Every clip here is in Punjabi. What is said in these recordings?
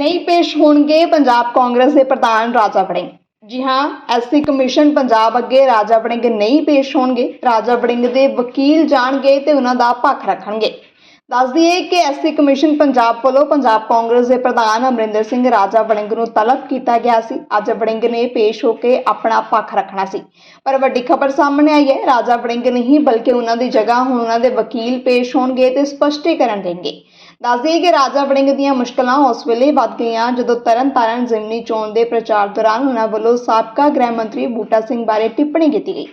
ਨਹੀਂ ਪੇਸ਼ ਹੋਣਗੇ, ਪੰਜਾਬ ਕਾਂਗਰਸ ਦੇ ਪ੍ਰਧਾਨ ਰਾਜਾ ਵੜਿੰਗ। ਜੀ ਹਾਂ ਐਸਸੀ ਕਮਿਸ਼ਨ ਪੰਜਾਬ ਅੱਗੇ ਰਾਜਾ ਵੜਿੰਗ ਨਹੀਂ ਪੇਸ਼ ਹੋਣਗੇ। ਰਾਜਾ ਵੜਿੰਗ ਦੇ ਵਕੀਲ ਜਾਣਗੇ ਤੇ ਉਹਨਾਂ ਦਾ ਪੱਖ ਰੱਖਣਗੇ। ਦੱਸ ਦਈਏ ਕਿ ਐਸਸੀ ਕਮਿਸ਼ਨ ਪੰਜਾਬ ਵੱਲੋਂ ਪੰਜਾਬ ਕਾਂਗਰਸ ਦੇ ਪ੍ਰਧਾਨ ਅਮਰਿੰਦਰ ਸਿੰਘ ਰਾਜਾ ਵੜਿੰਗ ਨੂੰ ਤਲਬ ਕੀਤਾ ਗਿਆ ਸੀ। ਅੱਜ ਵੜਿੰਗ ਨੇ ਪੇਸ਼ ਹੋ ਕੇ ਆਪਣਾ ਪੱਖ ਰੱਖਣਾ ਸੀ। ਪਰ ਵੱਡੀ ਖਬਰ ਸਾਹਮਣੇ ਆਈ ਹੈ। ਰਾਜਾ ਵੜਿੰਗ ਨਹੀਂ, ਬਲਕਿ ਉਹਨਾਂ ਦੀ ਜਗ੍ਹਾ ਹੁਣ ਉਹਨਾਂ ਦੇ ਵਕੀਲ ਪੇਸ਼ ਹੋਣਗੇ ਤੇ ਸਪਸ਼ਟੀਕਰਨ ਦੇਣਗੇ। ਦੱਸ ਕਿ ਰਾਜਾ ਵੜਿੰਗ ਦੀਆਂ ਮੁਸ਼ਕਲਾਂ ਉਸ ਵੇਲੇ ਵੱਧ ਗਈਆਂ, ਜਦੋਂ ਤਰਨਤਾਰਨ ਜ਼ਿਮਨੀ ਚੋਣ ਦੇ ਪ੍ਰਚਾਰ ਦੌਰਾਨ ਉਹਨਾਂ ਵੱਲੋਂ ਸਾਬਕਾ ਗ੍ਰਹਿ ਮੰਤਰੀ ਬੂਟਾ ਸਿੰਘ ਬਾਰੇ ਟਿੱਪਣੀ ਕੀਤੀ ਗਈ।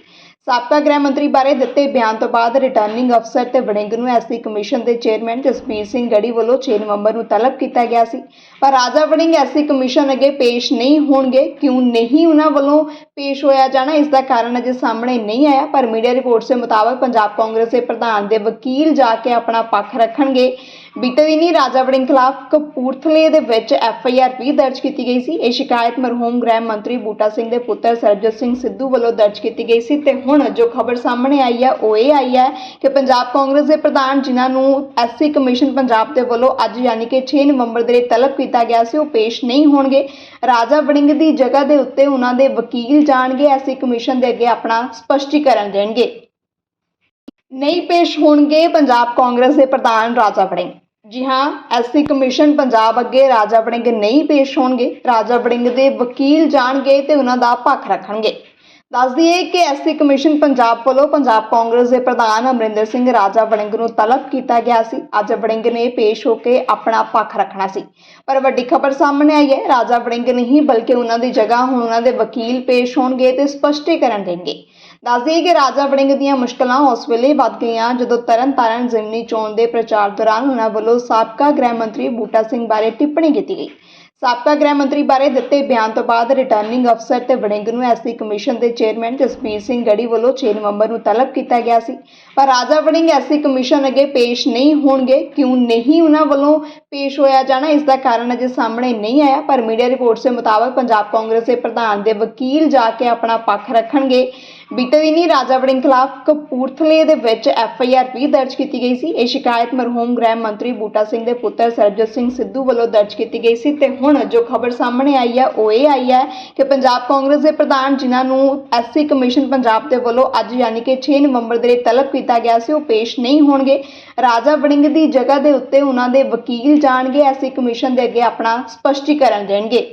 ਸਾਬਕਾ ਗ੍ਰਹਿ ਮੰਤਰੀ ਬਾਰੇ ਦਿੱਤੇ ਬਿਆਨ ਤੋਂ ਬਾਅਦ ਰਿਟਰਨਿੰਗ ਅਫਸਰ ਤੇ ਵੜਿੰਗ ਨੂੰ ਐਸਸੀ ਕਮਿਸ਼ਨ ਦੇ ਚੇਅਰਮੈਨ ਜਸਬੀਰ ਸਿੰਘ ਗੜੀ ਵੱਲੋਂ 6 ਨਵੰਬਰ ਨੂੰ ਤਲਬ ਕੀਤਾ ਗਿਆ ਸੀ। ਪਰ ਰਾਜਾ ਵੜਿੰਗ ਐਸਸੀ ਕਮਿਸ਼ਨ ਅੱਗੇ ਪੇਸ਼ ਨਹੀਂ ਹੋਣਗੇ, ਕਿਉਂ ਨਹੀਂ ਉਹਨਾਂ ਵੱਲੋਂ ਪੇਸ਼ ਹੋਇਆ ਜਾਣਾ, ਇਸ ਦਾ ਕਾਰਨ ਅਜੇ ਸਾਹਮਣੇ ਨਹੀਂ ਆਇਆ, ਪਰ ਮੀਡੀਆ ਰਿਪੋਰਟਸ ਦੇ ਮੁਤਾਬਕ ਪੰਜਾਬ ਕਾਂਗਰਸ ਦੇ ਪ੍ਰਧਾਨ ਦੇ ਵਕੀਲ ਜਾ ਕੇ ਆਪਣਾ ਪੱਖ ਰੱਖਣਗੇ। ਬੀਤੇ ਦਿਨੀ ਰਾਜਾ ਵੜਿੰਗ ਖਿਲਾਫ ਕਪੂਰਥਲੇ ਦੇ ਵਿੱਚ ਐਫ ਆਈ ਆਰ ਵੀ ਦਰਜ ਕੀਤੀ ਗਈ ਸੀ। ਇਹ ਸ਼ਿਕਾਇਤ ਮਰਹੂਮ ਗ੍ਰਹਿ ਮੰਤਰੀ ਬੂਟਾ ਸਿੰਘ ਦੇ ਪੁੱਤਰ ਸਰਜਤ ਸਿੰਘ ਸਿੱਧੂ ਵੱਲੋਂ ਦਰਜ ਕੀਤੀ ਗਈ ਸੀ ਤੇ ਹੁਣ ਜੋ ਖਬਰ ਸਾਹਮਣੇ ਆਈ ਹੈ, ਉਹ ਇਹ ਆਈ ਹੈ ਕਿ ਪੰਜਾਬ ਕਾਂਗਰਸ ਦੇ ਪ੍ਰਧਾਨ ਜਿਨ੍ਹਾਂ ਨੂੰ ਐਸਸੀ ਕਮਿਸ਼ਨ ਪੰਜਾਬ ਦੇ ਵੱਲੋਂ ਅੱਜ ਯਾਨੀ ਕਿ 6 ਨਵੰਬਰ ਦੇ ਲਈ ਤਲਬ ਕੀਤਾ ਗਿਆ ਸੀ, ਉਹ ਪੇਸ਼ ਨਹੀਂ ਹੋਣਗੇ। ਰਾਜਾ ਵੜਿੰਗ ਦੀ ਜਗ੍ਹਾ ਦੇ ਉੱਤੇ ਉਹਨਾਂ ਦੇ ਵਕੀਲ ਜਾਣਗੇ ਐਸਸੀ ਕਮਿਸ਼ਨ ਦੇ ਅੱਗੇ ਆਪਣਾ ਸਪਸ਼ਟੀਕਰਨ ਦੇਣਗੇ। ਨਹੀਂ ਪੇਸ਼ ਹੋਣਗੇ ਪੰਜਾਬ ਕਾਂਗਰਸ ਦੇ ਪ੍ਰਧਾਨ ਰਾਜਾ ਵੜਿੰਗ। ਜੀ ਹਾਂ ਐਸਸੀ ਕਮਿਸ਼ਨ ਪੰਜਾਬ ਅੱਗੇ ਰਾਜਾ ਵੜਿੰਗ ਨਹੀਂ ਪੇਸ਼ ਹੋਣਗੇ। ਰਾਜਾ ਵੜਿੰਗ ਦੇ ਵਕੀਲ ਜਾਣਗੇ ਤੇ ਉਹਨਾਂ ਦਾ ਪੱਖ ਰੱਖਣਗੇ। ਦੱਸ ਦਈਏ ਕਿ ਐਸਸੀ ਕਮਿਸ਼ਨ ਪੰਜਾਬ ਵੱਲੋਂ ਪੰਜਾਬ ਕਾਂਗਰਸ ਦੇ ਪ੍ਰਧਾਨ ਅਮਰਿੰਦਰ ਸਿੰਘ ਰਾਜਾ ਵੜਿੰਗ ਨੂੰ ਤਲਬ ਕੀਤਾ ਗਿਆ ਸੀ। ਅੱਜ ਵੜਿੰਗ ਨੇ ਪੇਸ਼ ਹੋ ਕੇ ਆਪਣਾ ਪੱਖ ਰੱਖਣਾ ਸੀ। ਪਰ ਵੱਡੀ ਖਬਰ ਸਾਹਮਣੇ ਆਈ ਹੈ। ਰਾਜਾ ਵੜਿੰਗ ਨਹੀਂ, ਬਲਕਿ ਉਹਨਾਂ ਦੀ ਜਗ੍ਹਾ ਹੁਣ ਉਹਨਾਂ ਦੇ ਵਕੀਲ ਪੇਸ਼ ਹੋਣਗੇ ਤੇ ਸਪਸ਼ਟੀਕਰਨ ਦੇਣਗੇ। ਦੱਸ ਦਈਏ ਕਿ ਰਾਜਾ ਵੜਿੰਗ ਦੀਆਂ ਮੁਸ਼ਕਲਾਂ ਉਸ ਵੇਲੇ ਵੱਧ ਗਈਆਂ, ਜਦੋਂ ਤਰਨਤਾਰਨ ਜ਼ਿਮਨੀ ਚੋਣ ਦੇ ਪ੍ਰਚਾਰ ਦੌਰਾਨ ਉਹਨਾਂ ਵੱਲੋਂ ਸਾਬਕਾ ਗ੍ਰਹਿ ਮੰਤਰੀ ਬੂਟਾ ਸਿੰਘ ਬਾਰੇ ਟਿੱਪਣੀ ਕੀਤੀ ਗਈ। ਸਾਬਕਾ ਗ੍ਰਹਿ ਮੰਤਰੀ ਬਾਰੇ ਦਿੱਤੇ ਬਿਆਨ ਤੋਂ ਬਾਅਦ ਰਿਟਰਨਿੰਗ ਅਫਸਰ ਤੇ ਵੜਿੰਗ ਨੂੰ ਐਸਸੀ ਕਮਿਸ਼ਨ ਦੇ ਚੇਅਰਮੈਨ ਜਸਬੀਰ ਸਿੰਘ ਗੜੀ ਵੱਲੋਂ 6 ਨਵੰਬਰ ਨੂੰ ਤਲਬ ਕੀਤਾ ਗਿਆ ਸੀ। ਪਰ ਰਾਜਾ ਵੜਿੰਗ ਐਸਸੀ ਕਮਿਸ਼ਨ ਅੱਗੇ ਪੇਸ਼ ਨਹੀਂ ਹੋਣਗੇ, ਕਿਉਂ ਨਹੀਂ ਉਹਨਾਂ ਵੱਲੋਂ ਪੇਸ਼ ਹੋਇਆ ਜਾਣਾ, ਇਸ ਦਾ ਕਾਰਨ ਅਜੇ ਸਾਹਮਣੇ ਨਹੀਂ ਆਇਆ, ਪਰ ਮੀਡੀਆ ਰਿਪੋਰਟਸ ਦੇ ਮੁਤਾਬਕ ਪੰਜਾਬ ਕਾਂਗਰਸ ਦੇ ਪ੍ਰਧਾਨ ਦੇ ਵਕੀਲ ਜਾ ਕੇ ਆਪਣਾ ਪੱਖ ਰੱਖਣਗੇ। ਬੀਤੇ ਦਿਨੀ ਰਾਜਾ ਵੜਿੰਗ ਖਿਲਾਫ ਕਪੂਰਥਲੇ ਦੇ ਵਿੱਚ ਐਫ ਆਈ ਆਰ ਵੀ ਦਰਜ ਕੀਤੀ ਗਈ ਸੀ। ਇਹ ਸ਼ਿਕਾਇਤ ਮਰਹੂਮ ਗ੍ਰਹਿ ਮੰਤਰੀ ਬੂਟਾ ਸਿੰਘ ਦੇ ਪੁੱਤਰ ਸਰਜਤ ਸਿੰਘ ਸਿੱਧੂ ਵੱਲੋਂ ਦਰਜ ਕੀਤੀ ਗਈ ਸੀ ਤੇ ਹੁਣ ਜੋ ਖਬਰ ਸਾਹਮਣੇ ਆਈ ਹੈ ਉਹ ਇਹ ਆਈ ਹੈ ਕਿ ਪੰਜਾਬ ਕਾਂਗਰਸ ਦੇ ਪ੍ਰਧਾਨ ਜਿਨ੍ਹਾਂ ਨੂੰ ਐਸਸੀ ਕਮਿਸ਼ਨ ਪੰਜਾਬ ਦੇ ਵੱਲੋਂ ਅੱਜ ਯਾਨੀ ਕਿ 6 ਨਵੰਬਰ ਦੇ ਲਈ ਤਲਬ ਕੀਤਾ ਗਿਆ ਸੀ, ਉਹ ਪੇਸ਼ ਨਹੀਂ ਹੋਣਗੇ। ਰਾਜਾ ਵੜਿੰਗ ਦੀ ਜਗ੍ਹਾ ਦੇ ਉੱਤੇ ਉਹਨਾਂ ਦੇ ਵਕੀਲ ਜਾਣਗੇ ਐਸਸੀ ਕਮਿਸ਼ਨ ਦੇ ਅੱਗੇ ਆਪਣਾ ਸਪਸ਼ਟੀਕਰਨ ਦੇਣਗੇ।